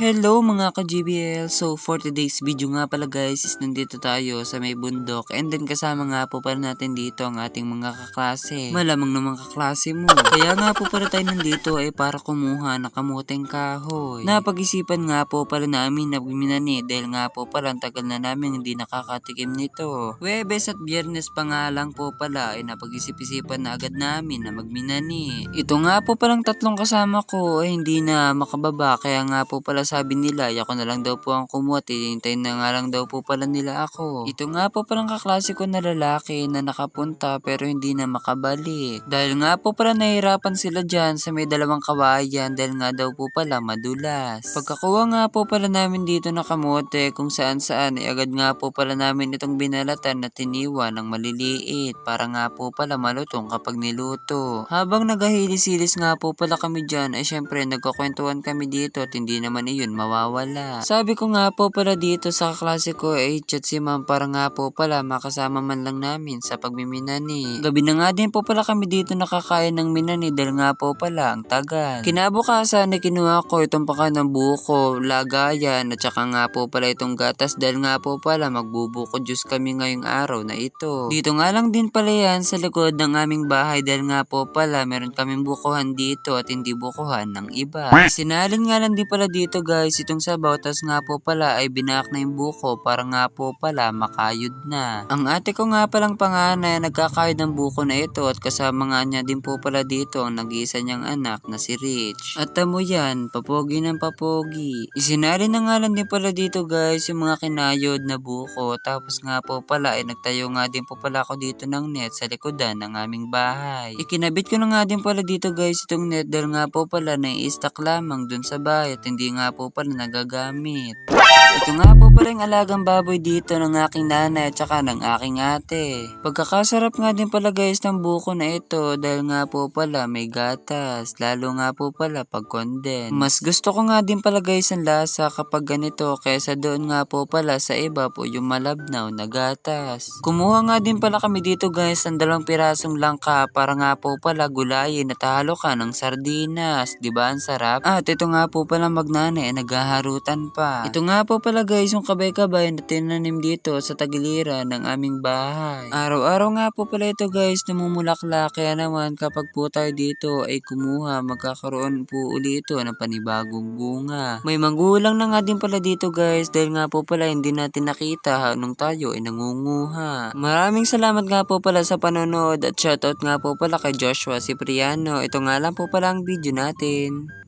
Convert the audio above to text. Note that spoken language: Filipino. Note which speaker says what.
Speaker 1: Hello mga ka-GBL! So for today's video nga pala guys is nandito tayo sa may bundok and then kasama nga po pala natin dito ang ating mga kaklase. Malamang naman kaklase mo. Kaya nga po pala tayo nandito ay para kumuha ng kamuteng kahoy. Napag-isipan nga po pala namin na minani dahil nga po pala tagal na namin hindi nakakatikim nito. Webes at biyernes pa nga lang po pala ay napag-isip-isipan na agad namin na magminani. Ito nga po palang tatlong kasama ko ay hindi na makababa kaya nga po pala sabi nila ako na lang daw po ang kumuha tihintayin na nga lang daw po pala nila ako. Ito nga po palang kaklase ko na lalaki na nakapunta pero hindi na makabalik. Dahil nga po pala nahihirapan sila dyan sa may dalawang kawayan dahil nga daw po pala madulas. Pagkakuha nga po pala namin dito na kamote kung saan saan ay agad nga po pala namin itong binalatan na tiniwa ng maliliit para nga po pala malutong kapag niluto. Habang nagahili-silis nga po pala kami dyan ay syempre nagkakwentuhan kami dito at hindi naman iyon mawawala. Sabi ko nga po pala dito sa klase ko ay chat si ma'am para nga po pala makasama man lang namin sa pagmiminani. Gabi na nga din po pala kami dito nakakain ng minani dahil nga po pala ang tagal. Kinabukasan ay kinuha ko itong paka ng buko, lagayan at saka nga po pala itong gatas dahil nga po pala magbubuko juice kami ngayong araw na ito. Dito nga lang din pala yan sa likod ng aming bahay dahil nga po pala meron kaming bukuhan dito at hindi bukuhan ng iba. Sinalin nga lang din pala dito guys itong sabaw tas nga po pala ay binak na yung buko para nga po pala makayod na. Ang ate ko nga palang panganay nagkakayod ng buko na ito at kasama nga niya din po pala dito ang nag-iisa niyang anak na si Rich. At tamo yan, papogi ng papogi. Isinalin na nga lang din pala dito guys yung mga kinayod na buko tapos nga po pala ay nagtayo nga din po pala ako dito ng net sa likodan ng aming bahay. Ikinabit ko na nga din pala dito guys itong net dahil nga po pala nai-stack lamang dun sa bahay at hindi nga po pala nagagamit. Ito nga po pala yung alagang baboy dito ng aking nanay at saka ng aking ate. Pagkakasarap nga din pala guys ng buko na ito dahil nga po pala may gatas. Lalo nga po pala pag condensed. Mas gusto ko nga din pala guys ang lasa kapag ganito kaysa doon nga po pala sa iba po yung malabnaw na gatas. Kumuha nga din pala kami dito guys ng dalawang pirasong langka para nga po pala gulayin at halo ka ng sardinas. Di ba ang sarap? At ito nga po pala magnanay ay naghaharutan pa. Ito nga po pala guys yung kabay-kabay na tinanim dito sa tagiliran ng aming bahay. Araw-araw nga po pala ito guys namumulaklak kaya naman kapag po tayo dito ay kumuha magkakaroon po uli ito ng panibagong bunga. May magulang na nga din pala dito guys dahil nga po pala hindi natin nakita nung tayo ay nangunguha. Maraming salamat nga po pala sa panonood at shoutout nga po pala kay Joshua Cipriano. Ito nga lang po pala ang video natin.